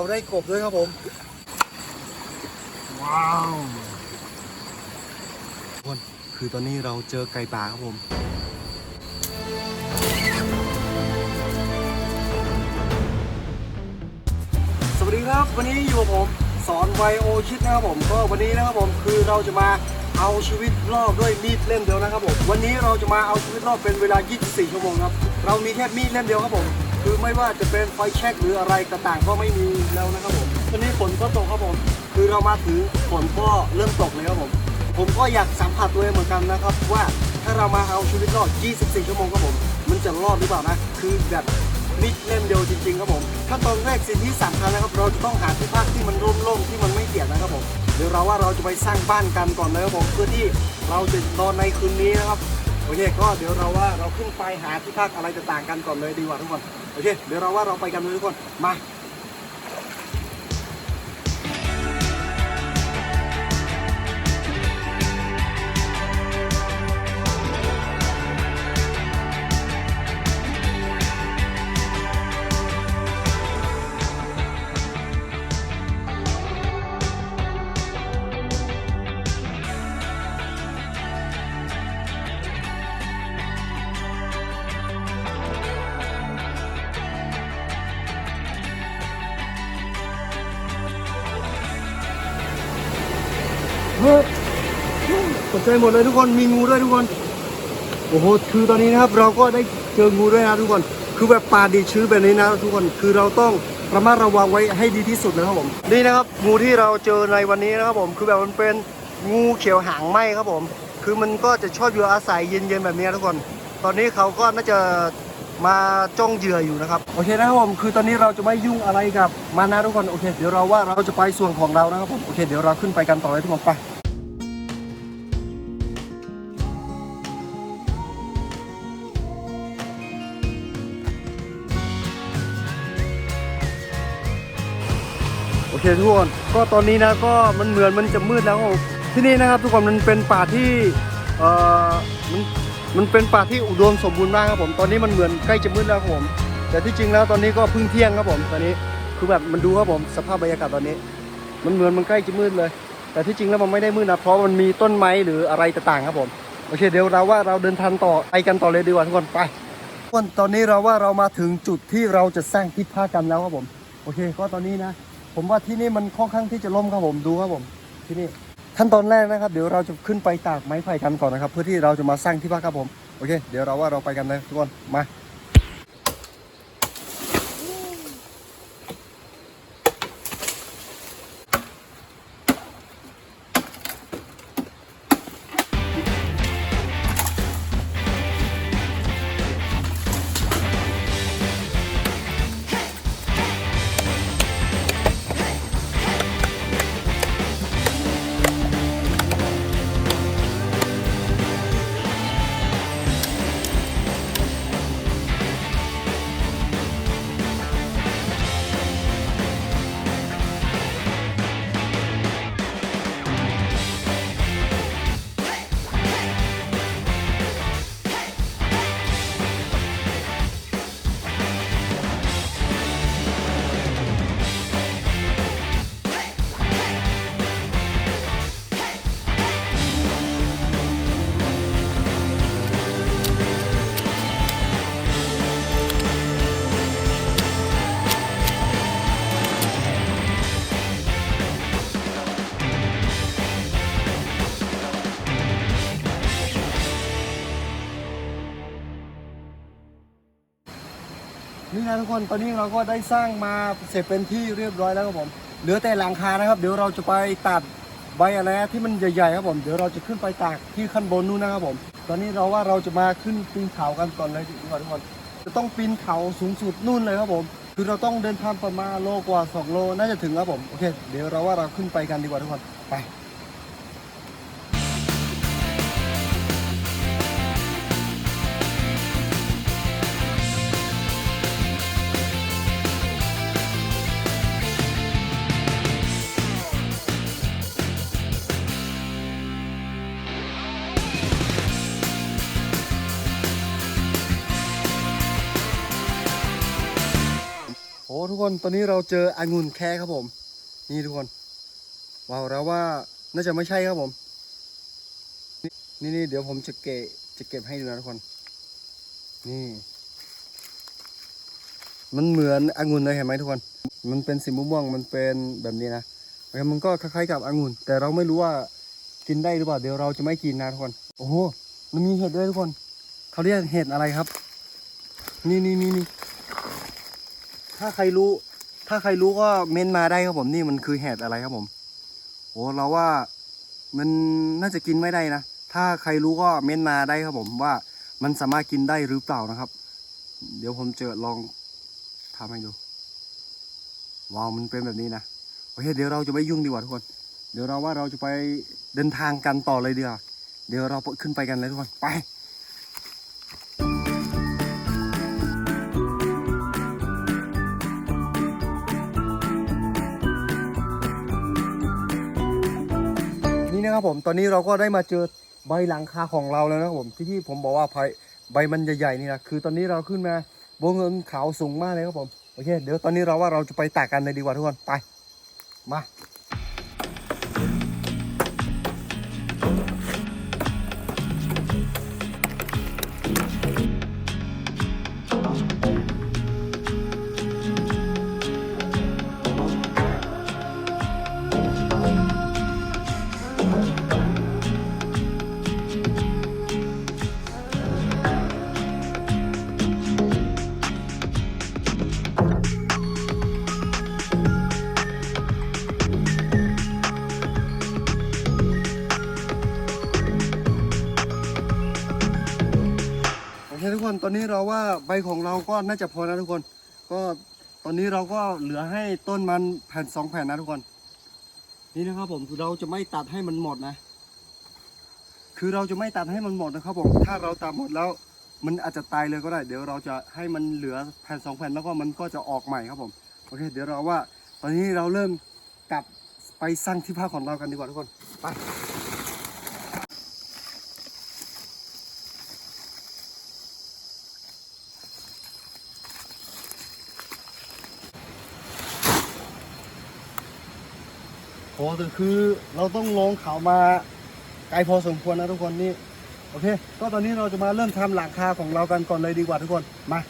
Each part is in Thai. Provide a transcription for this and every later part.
กคนเราได้กบด้วยครับผม ว้าวทุกคนคือตอนนี้เราเจอไก่ป่าครับผมสวัสดีครับวันนี้อยู่กับผมสอนไวโอชิดนะครับผมก็วันนี้นะครับผมคือเราจะมาเอาชีวิตรอดด้วยมีดเล่มเดียวนะครับผมวันนี้เราจะมาเอาชีวิตรอดเป็นเวลา 24 ชั่วโมงครับเรามีแค่มีดเล่มเดียวครับผม คือไม่ว่าจะเป็นไฟแช็กหรืออะไรต่างๆก็ไม่มีแล้วนะครับผมวันนี้ฝนก็ตกครับผม คือเรามาถึงฝนก็เริ่มตกเลยครับผม ผมก็อยากสัมผัสตัวเองเหมือนกันนะครับ ว่าถ้าเรามาเอาชีวิตรอด 24 ชั่วโมงครับผม มันจะรอดหรือเปล่านะ คือแบบมิดเล่มเดียวจริงๆครับผมขั้นตอนแรกสิ่งที่สำคัญนะครับ เราจะต้องหาที่พักที่มันร่มๆที่มันไม่เปียกนะครับผมเดี๋ยวเราว่าเราจะไปสร้างบ้านกันก่อนเลยครับผมเพื่อที่เราจะนอนในคืนนี้นะครับโอเคก็เดี๋ยวเราว่าเราขึ้นไปหาที่พักอะไรต่างๆกันก่อนเลยดีกว่าทุกคน โอเค เดี๋ยวเราว่าเราไปกันเลยทุกคน มา ตกใจหมดเลยทุกคนมีงูด้วยทุกคนโอ้โหคือตอนนี้นะครับเราก็ได้เจองูด้วยนะทุกคน คือแบบป่าดีชื้อแบบนี้นะทุกคนคือเราต้องระมัดระวังไว้ให้ดีที่สุดนะครับผมนี่นะครับงูที่เราเจอในวันนี้นะครับผมคือแบบมันเป็นงูเขียวหางไหมครับผม คือมันก็จะชอบอยู่อาศัยเย็นๆแบบนี้ทุกคน ตอนนี้เขาก็น่าจะมาจ้องเหยื่ออยู่นะครับโอเคนะครับผมคือตอนนี้เราจะไม่ยุ่งอะไรกับมันนะทุกคนโอเค เดี๋ยวเราว่าเราจะไปส่วนของเรานะครับผมโอเค เดี๋ยวเราขึ้นไปกันต่อเลยทุกคนไป เคทุกคนก็ตอนนี้นะก็มันเหมือนมันจะมืดแล้วครับผมที่นี่นะครับ ทุกคนมันเป็นป่าที่เอ่อมันมันเป็นป่าที่อุดมสมบูรณ์มากครับผมตอนนี้มันเหมือนใกล้จะมืดแล้วครับผม แต่ที่จริงแล้วตอนนี้ก็เพิ่งเที่ยงครับผมตอนนี้คือแบบมันดูครับผมสภาพบรรยากาศตอนนี้ มันเหมือนมันใกล้จะมืดเลย แต่ที่จริงแล้วมันไม่ได้มืดนะเพราะมันมีต้นไม้หรืออะไรต่างๆครับผมโอเคเดี๋ยวเราว่าเราเดินทางต่อไปกันต่อเลยดีกว่าทุกคนไปทุกคนตอนนี้เราว่าเรามาถึงจุดที่เราจะสร้างที่พักกันแล้วครับผม โอเค ก็ตอนนี้นะ ผมว่าที่นี่มันค่อนข้างที่จะล่มครับผมดูครับผมที่นี่ขั้นตอนแรกนะครับ เดี๋ยวเราจะขึ้นไปตากไม้ไผ่กันก่อนนะครับ เพื่อที่เราจะมาสร้างที่พักครับผมโอเค เดี๋ยวเราว่าเราไปกันเลยทุกคนมา นี่นะทุกคนตอนนี้เราก็ได้สร้างมาเสร็จเป็นที่เรียบร้อยแล้วครับผมเหลือแต่หลังคานะครับ เดี๋ยวเราจะไปตัดใบอะไรที่มันใหญ่ๆครับผมเดี๋ยวเราจะขึ้นไปตากที่ขั้นบนนู้นนะครับผม ตอนนี้เราว่าเราจะมาขึ้นปีนเขากันก่อนเลยดีกว่าทุกคนจะต้องปีนเขาสูงสุดนู่นเลยครับผม คือเราต้องเดินทางประมาณโลกว่า 2 โลน่าจะถึงครับผมโอเค เดี๋ยวเราว่าเราขึ้นไปกันดีกว่าทุกคนไป ทุกคนตอนนี้เราเจอองุ่นแค่ครับผม นี่ทุกคนว้าวเราว่าน่าจะไม่ใช่ครับผม นี่นี่เดี๋ยวผมจะเก็บจะเก็บให้ดูนะทุกคน นี่ มันเหมือนองุ่นเลยเห็นไหมทุกคน มันเป็นสีม่วงมันเป็นแบบนี้นะแล้วมันก็คล้ายๆกับองุ่น แต่เราไม่รู้ว่ากินได้หรือเปล่าเดี๋ยวเราจะไม่กินนะทุกคน โอ้โหมันมีเห็ดด้วยทุกคน เขาเรียกเห็ดอะไรครับ นี่นี่นี่นี่ ถ้าใครรู้ ถ้าใครรู้ก็เม้นมาได้ครับผมนี่มันคือเห็ดอะไรครับผมโอ้เราว่ามันน่าจะกินไม่ได้นะ ถ้าใครรู้ก็เม้นมาได้ครับผมว่ามันสามารถกินได้หรือเปล่านะครับ เดี๋ยวผมจะลองทำให้ดูว้าวมันเป็นแบบนี้นะโอเคเดี๋ยวเราจะไม่ยุ่งดีกว่าทุกคน เดี๋ยวเราว่าเราจะไปเดินทางกันต่อเลยเดีกว่าเดี๋ยวเราขึ้นไปกันเลยทุกคนไป นะครับผมตอนนี้เราก็ได้มาเจอใบหลังคาของเราแล้วนะครับผมที่ที่ผมบอกว่าใบใบมันใหญ่ๆนี่นะคือตอนนี้เราขึ้นมาบนเงินเขาสูงมากเลยครับผมโอเคเดี๋ยวตอนนี้เราว่าเราจะไปตากกันเลยดีกว่าทุกคนไปมา ตอนนี้เราว่าใบของเราก็น่าจะพอนะทุกคน ก็ตอนนี้เราก็เหลือให้ต้นมันแผ่นสองแผ่นนะทุกคน นี่นะครับผมคือเราจะไม่ตัดให้มันหมดนะ คือเราจะไม่ตัดให้มันหมดนะครับผมถ้าเราตัดหมดแล้ว มันอาจจะตายเลยก็ได้ เดี๋ยวเราจะให้มันเหลือแผ่นสองแผ่นแล้วก็มันก็จะออกใหม่ครับผมโอเค เดี๋ยวเราว่า ตอนนี้เราเริ่มกลับไปสร้างที่พักของเรากันดีกว่าทุกคนไป โอ้แต่คือ เราต้องลงเขามาไกลพอสมควรนะทุกคนนี่โอเค ก็ตอนนี้เราจะมาเริ่มทำหลังคาของเรากันก่อนเลยดีกว่าทุกคนมา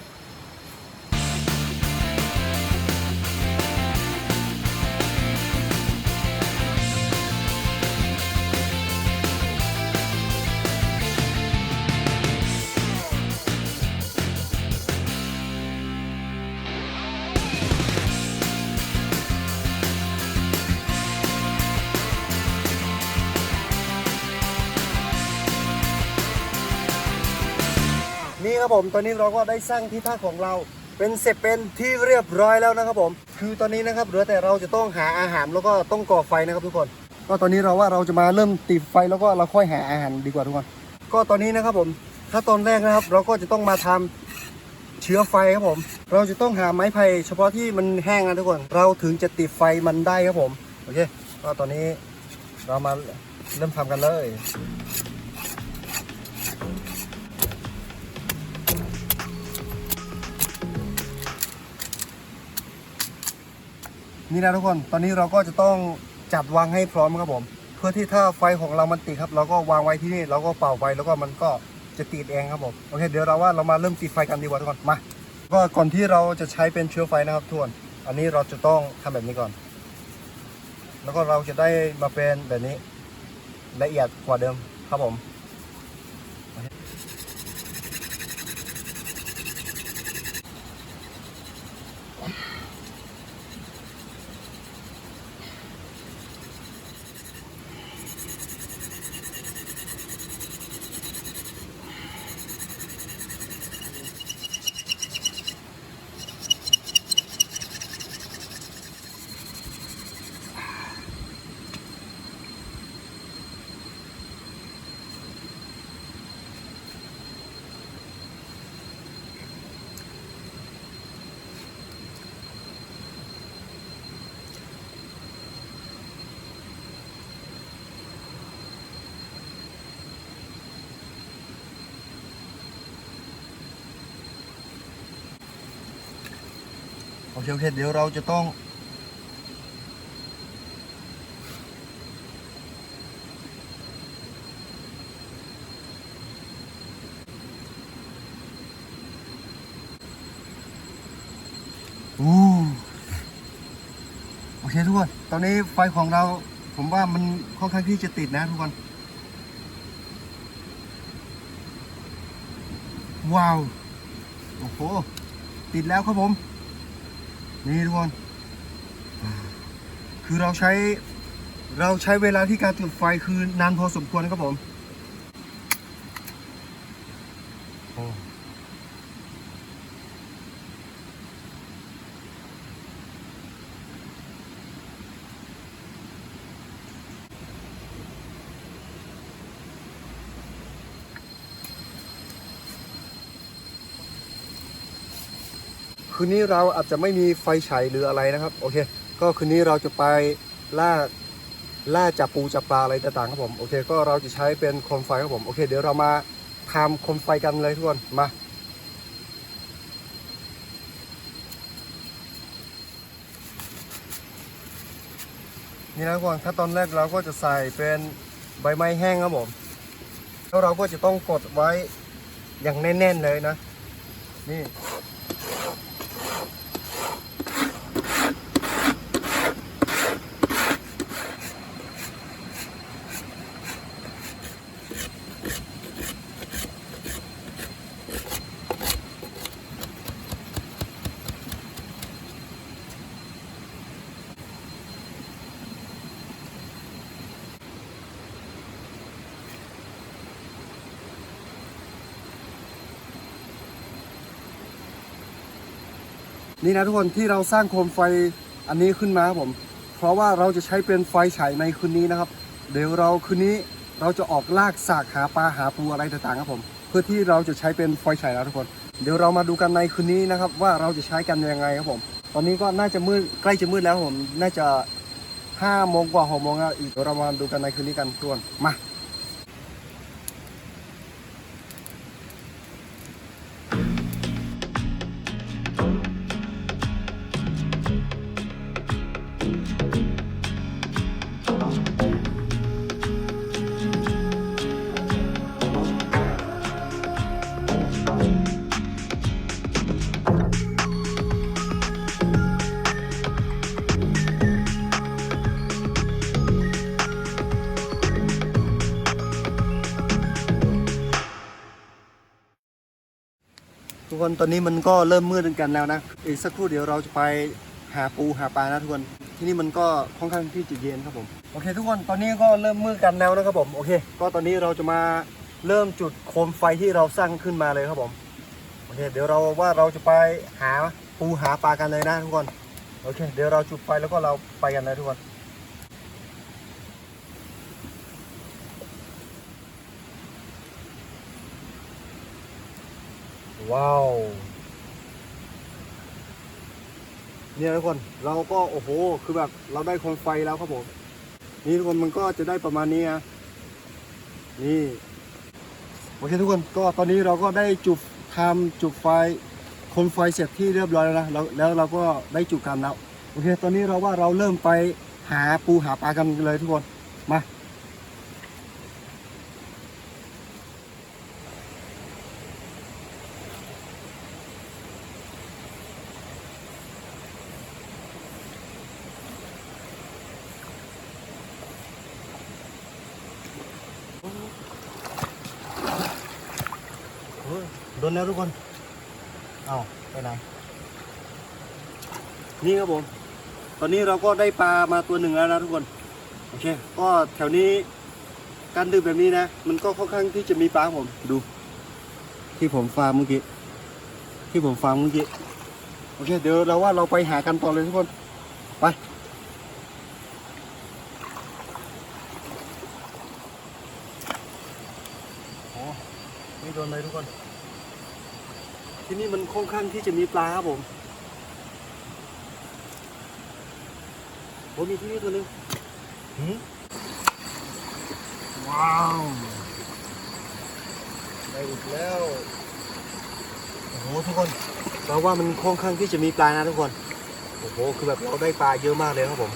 ครับผมตอนนี้เราก็ได้สร้างที่พักของเรา เป็นเสร็จเป็นที่เรียบร้อยแล้วนะครับผม คือตอนนี้นะครับเหลือแต่เราจะต้องหาอาหารแล้วก็ต้องก่อไฟนะครับทุกคน ก็ตอนนี้เราว่าเราจะมาเริ่มติดไฟแล้วก็เราค่อยหาอาหารดีกว่าทุกคน ก็ตอนนี้นะครับผมถ้าตอนแรกนะครับ เราก็จะต้องมาทำเชื้อไฟครับผม เราจะต้องหาไม้ไผ่เฉพาะที่มันแห้งนะทุกคน เราถึงจะติดไฟมันได้ครับผม โอเค ก็ตอนนี้เรามาเริ่มทำกันเลย นี่นะทุกคนตอนนี้เราก็จะต้องจัดวางให้พร้อมครับผม เพื่อที่ถ้าไฟของเรามันติดครับ เราก็วางไว้ที่นี่เราก็เป่าไฟแล้วก็มันก็จะติดเองครับผมโอเคเดี๋ยวเราว่าเรามาเริ่มติดไฟกันดีกว่าทุกคนมาก็ก่อนที่เราจะใช้เป็นเชื้อไฟนะครับทุกคนอันนี้เราจะต้องทำแบบนี้ก่อน แล้วก็เราจะได้มาเป็นแบบนี้ละเอียดกว่าเดิมครับผม เคโอเคเดี๋ยวเราจะต้องอู้โอเคทุกคน ตอนนี้ไฟของเราผมว่ามันค่อนข้างที่จะติดนะทุกคน ว้าว โอ้โห ติดแล้วครับผม นี่ทุกคนคือเราใช้เราใช้เวลาที่การจุดไฟคือนานพอสมควรนะครับผม คืนนี้เราอาจจะไม่มีไฟฉายหรืออะไรนะครับ โอเค ก็คืนนี้เราจะไปล่าล่าจับปูจับปลาอะไรต่างๆครับผมโอเค ก็เราจะใช้เป็นโคมไฟครับผมโอเค เดี๋ยวเรามาทำโคมไฟกันเลยทุกคนมานี่นะทุกคนขั้นตอนแรกเราก็จะใส่เป็นใบไม้แห้งครับผมแล้วเราก็จะต้องกดไว้อย่างแน่นๆเลยนะ นี่ นี่นะทุกคนที่เราสร้างโคมไฟอันนี้ขึ้นมาครับผม เพราะว่าเราจะใช้เป็นไฟฉายในคืนนี้นะครับ เดี๋ยวเราคืนนี้เราจะออกลากสากหาปลาหาปูอะไรต่างๆครับผม เพื่อที่เราจะใช้เป็นไฟฉายแล้วทุกคน เดี๋ยวเรามาดูกันในคืนนี้นะครับ ว่าเราจะใช้กันยังไงครับผม ตอนนี้ก็น่าจะมืดใกล้จะมืดแล้วผมน่าจะห้าโมงกว่าหกโมงแล้วอีกเดี๋ยวเรามาดูกันในคืนนี้กันทุกคนมา นตอนนี้มันก็เริ่มมืดกันแล้วนะ อีกสักครู่เดี๋ยวเราจะไปหาปูหาปลานะทุกคนที่นี่มันก็ค่อนข้างที่จะเย็นครับผมโอเค ทุกคนตอนนี้ก็เริ่มมืดกันแล้วนะครับผมโอเค ก็ตอนนี้เราจะมาเริ่มจุดโคมไฟที่เราสร้างขึ้นมาเลยครับผมโอเค เดี๋ยวเราว่าเราจะไปหาปูหาปลากันเลยนะทุกคนโอเค เดี๋ยวเราจุดไฟแล้วก็เราไปกันเลยทุกคน ว้าว เนี่ยทุกคนเราก็โอ้โห คือแบบเราได้โคมไฟแล้วครับผม นี่ทุกคนมันก็จะได้ประมาณนี้นะนี่โอเคทุกคนก็ตอนนี้เราก็ได้จุดทำจุดไฟโคมไฟเสร็จที่เรียบร้อยแล้วนะแล้วแล้วเราก็ได้จุดกันแล้วโอเค ตอนนี้เราว่าเราเริ่มไปหาปูหาปลากันเลยทุกคนมา นแล้วทุกคน เอาไปไหน นี่ครับผม ตอนนี้เราก็ได้ปลามาตัวหนึ่งแล้วนะทุกคน โอเค ก็แถวนี้การดื่มแบบนี้นะ มันก็ค่อนข้างที่จะมีปลาครับผม ดู ที่ผมฟาร์มเมื่อกี้ ที่ผมฟาร์มเมื่อกี้ โอเค เดี๋ยวเราว่าเราไปหากันต่อเลยทุกคน ไปโอ้ไม่โดนเลยทุกคน ที่นี่มันค่อนข้างที่จะมีปลาครับผมโอ้มีที่นี่ตัวหนึงหืมว้าวได้อีกแล้วโอ้โหทุกคนเราว่ามันค่อนข้างที่จะมีปลานะทุกคนโอ้โหคือแบบเราได้ปลาเยอะมากเลยครับผม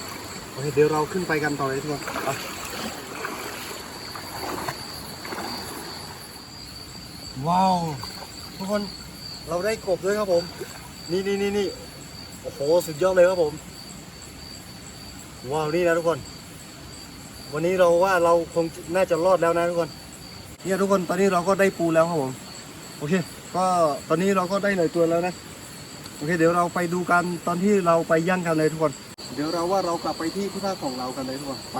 โอเคเดี๋ยวเราขึ้นไปกันต่อเลยทุกคนไปว้าวทุกคน เราได้กบด้วยครับผม นี่นี่นี่นี่โอ้โหสุดยอดเลยครับผม ว้าวนี่นะทุกคน วันนี้เราว่าเราคงน่าจะรอดแล้วนะทุกคนเนี่ยทุกคนตอนนี้เราก็ได้ปูแล้วครับผม โอเค ก็ตอนนี้เราก็ได้หน่อยตัวแล้วนะ โอเค เดี๋ยวเราไปดูกันตอนที่เราไปย่างกันเลยทุกคน เดี๋ยวเราว่าเรากลับไปที่ที่พักของเรากันเลยทุกคนไป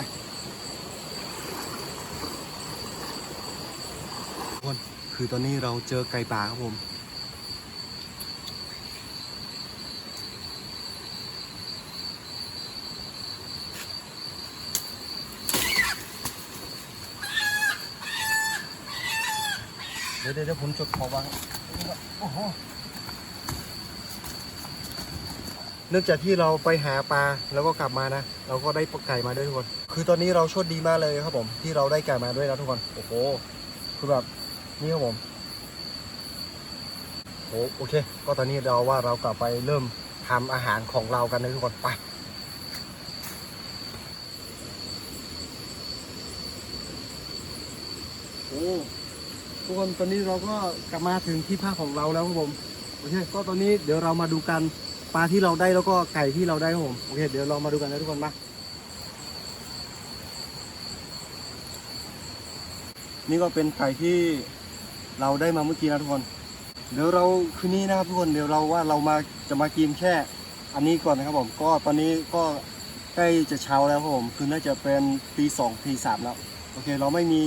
ทุกคนคือตอนนี้เราเจอไก่ป่าครับผม เดี๋ยวเดี๋ยวผมจดขอวางโอ้โหเนื่องจากที่เราไปหาปลาแล้วก็กลับมานะ เราก็ได้ไก่มาด้วยทุกคน คือตอนนี้เราโชคดีมากเลยครับผม ที่เราได้ไก่มาด้วยนะทุกคน โอ้โห คือแบบนี่ครับผมโอ้โอเค ก็ตอนนี้เราว่าเรากลับไปเริ่มทำอาหารของเรากันเลยทุกคนไปโอ้ ทุกคนตอนนี้เราก็กลับมาถึงที่พักของเราแล้วครับผมโอเคก็ตอนนี้เดี๋ยวเรามาดูกันปลาที่เราได้แล้วก็ไก่ที่เราได้ครับผมโอเค เดี๋ยวเรามาดูกันนะทุกคนมานี่ก็เป็นไก่ที่เราได้มาเมื่อกี้นะทุกคน เดี๋ยวเราคืนนี้นะครับทุกคนเดี๋ยวเราว่าเรามาจะมากินแค่อันนี้ก่อนนะครับผม ก็ตอนนี้ก็ใกล้จะเช้าแล้วครับผม คือน่าจะเป็นตีสองตีสามแล้ว โอเค เราไม่มี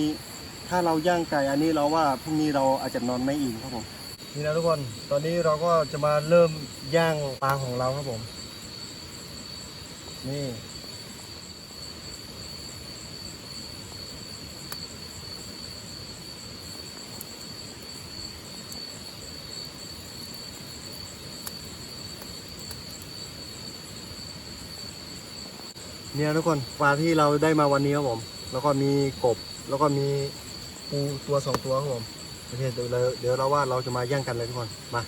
ถ้าเราย่างไก่อันนี้เราว่าพรุ่งนี้เราอาจจะนอนไม่อิ่มครับผมนี่นะทุกคนตอนนี้เราก็จะมาเริ่มย่างปลาของเราครับผม นี่เนี่ยทุกคนปลาที่เราได้มาวันนี้ครับผม แล้วก็มีกบ แล้วก็มี ปูตัวสองตัวครับผมโอเคเดี๋ยวเราเดี๋ยวเราว่าเราจะมาแย่งกันเลยทุกคนมา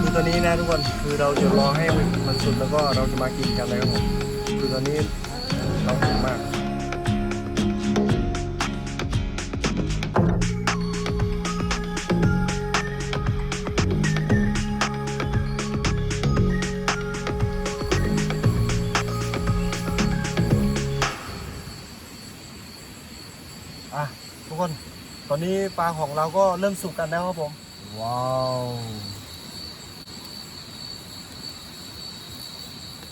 คือตอนนี้นะทุกคนคือเราจะรอให้มันสุดแล้วก็เราจะมากินกันเลยครับผมคือตอนนี้เราหิวมาก อนนี้ปลาของเราก็เริ่มสุกกันแล้วครับผม ว้าว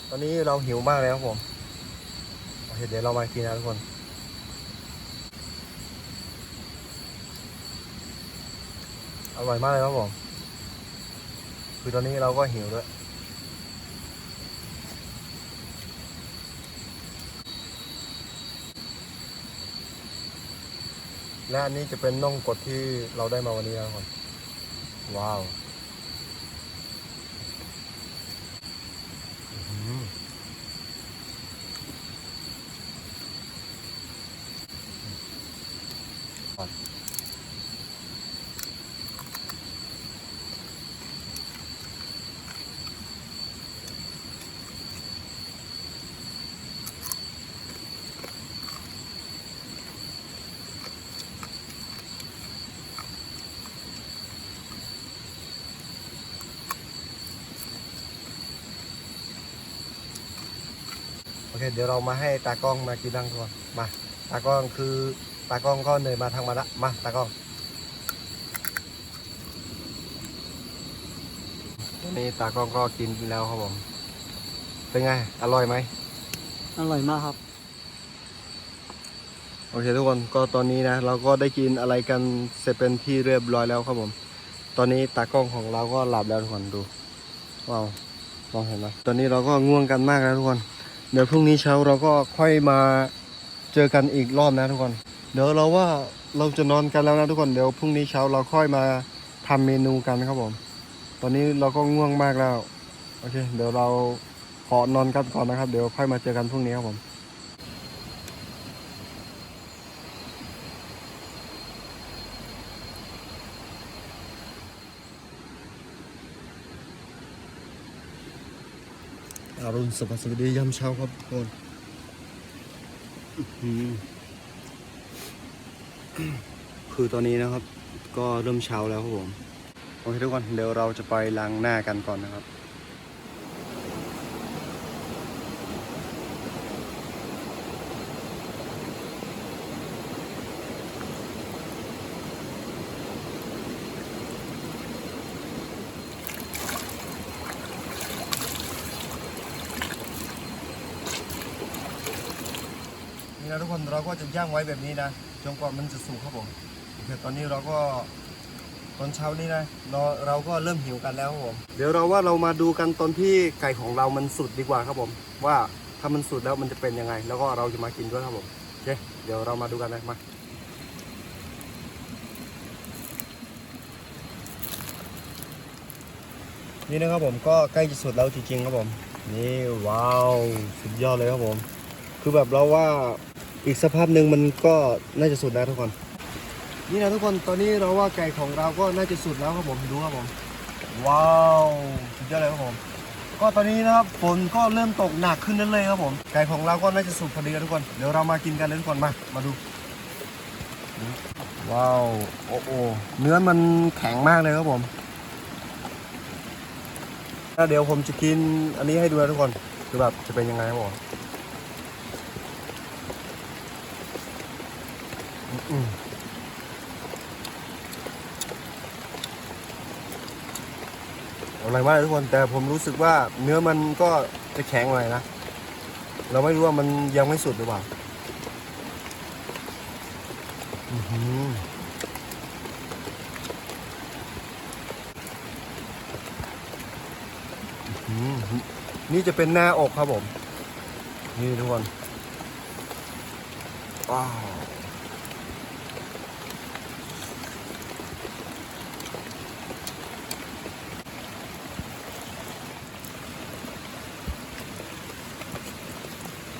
ตอนนี้เราหิวมากเลยครับผมโอเคเดี๋ยวเรามากินนะทุกคนอร่อยมากเลยครับผม คือตอนนี้เราก็หิวด้วย และอันนี้จะเป็นน่องกดที่เราได้มาวันนี้นะครับว้าวอื้อหือครับโอ เคเดี๋ยวเรามาให้ตากล้องมากินดังก่อนมาตากล้องคือตากล้องก็เหนื่อยมาทางมาละมาตากล้องนี่ตากล้องก็กินแล้วครับผมเป็นไง อร่อยไหมอร่อยมากครับ โอเคทุกคนก็ตอนนี้นะ เราก็ได้กินอะไรกันเสร็จเป็นที่เรียบร้อยแล้วครับผม ตอนนี้ตากล้องของเราก็หลับแล้วทุกคนดูว้าวมองเห็นไหมตอนนี้เราก็ง่วงกันมากแล้วทุกคน เดี๋ยวพรุ่งนี้เช้าเราก็ค่อยมาเจอกันอีกรอบนะทุกคน เดี๋ยวเราว่าเราจะนอนกันแล้วนะทุกคนเดี๋ยวพรุ่งนี้เช้าเราค่อยมาทำเมนูกันครับผม ตอนนี้เราก็ง่วงมากแล้ว โอเค เดี๋ยวเราขอนอนกันก่อนนะครับ เดี๋ยวค่อยมาเจอกันพรุ่งนี้ครับผม อ รุณสวัสดียามเช้าครับทุกคนคือตอนนี้นะครับ ก็เริ่มเช้าแล้วครับผม โอเคทุกคนเดี๋ยวเราจะไปล้างหน้ากันก่อนนะครับ นี่นะทุกคน เราก็จะย่างไว้แบบนี้นะจนกว่ามันจะสุกครับผมโอเคตอนนี้เราก็ตอนเช้านี้นะเราเราก็เริ่มหิวกันแล้วครับผมเดี๋ยวเราว่าเรามาดูกันตอนที่ไก่ของเรามันสุดดีกว่าครับผม ว่าถ้ามันสุดแล้วมันจะเป็นยังไง แล้วก็เราจะมากินด้วยครับผมโอเคเดี๋ยวเรามาดูกันนะมานี่นะครับผมก็ใกล้จะสุดแล้วจริงๆครับผม นี่ว้าว สุดยอดเลยครับผม คือแบบเราว่า อีกสภาพหนึ่งมันก็น่าจะสุดแล้วทุกคน นี่นะทุกคนตอนนี้เราว่าไก่ของเราก็น่าจะสุดแล้วครับผมดูครับผม ว้าวสุดยอดเลยครับผม ก็ตอนนี้นะครับฝนก็เริ่มตกหนักขึ้นเรื่อยๆครับผมไก่ของเราก็น่าจะสุกพอดีแล้วทุกคนเดี๋ยวเรามากินกันเลยทุกคนมามาดู ว้าวโอ้โหเนื้อมันแข็งมากเลยครับผมเดี๋ยวผมจะกินอันนี้ให้ดูนะทุกคนคือแบบจะเป็นยังไงครับผม อืมอร่อยมากทุกคนแต่ผมรู้สึกว่าเนื้อมันก็จะแข็งหน่อยนะ เราไม่รู้ว่ามันยังไม่สุดหรือเปล่านี่จะเป็นหน้าอกครับผม นี่ทุกคนว้าว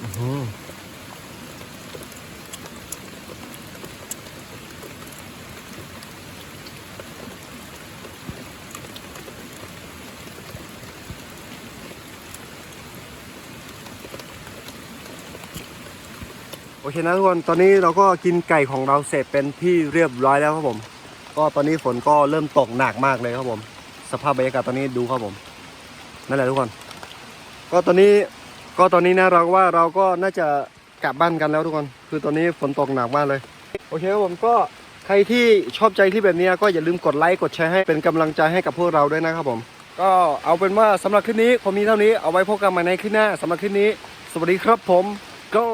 อื้อหือ โอเคนะทุกคนตอนนี้เราก็กินไก่ของเราเสร็จเป็นที่เรียบร้อยแล้วครับผม ก็ตอนนี้ฝนก็เริ่มตกหนักมากเลยครับผม สภาพบรรยากาศตอนนี้ดูครับผม นั่นแหละทุกคน ก็ตอนนี้ ก็ตอนนี้นะเราว่าเราก็น่าจะกลับบ้านกันแล้วทุกคน คือตอนนี้ฝนตกหนักมากเลย โอเคครับผมก็ใครที่ชอบใจที่แบบนี้ก็อย่าลืมกดไลค์กดแชร์ให้เป็นกำลังใจให้กับพวกเราด้วยนะครับผม ก็เอาเป็นว่าสำหรับคลิปนี้ผมมีเท่านี้เอาไว้พบกันใหม่ในคลิปหน้าสำหรับคลิปนี้ สวัสดีครับผม go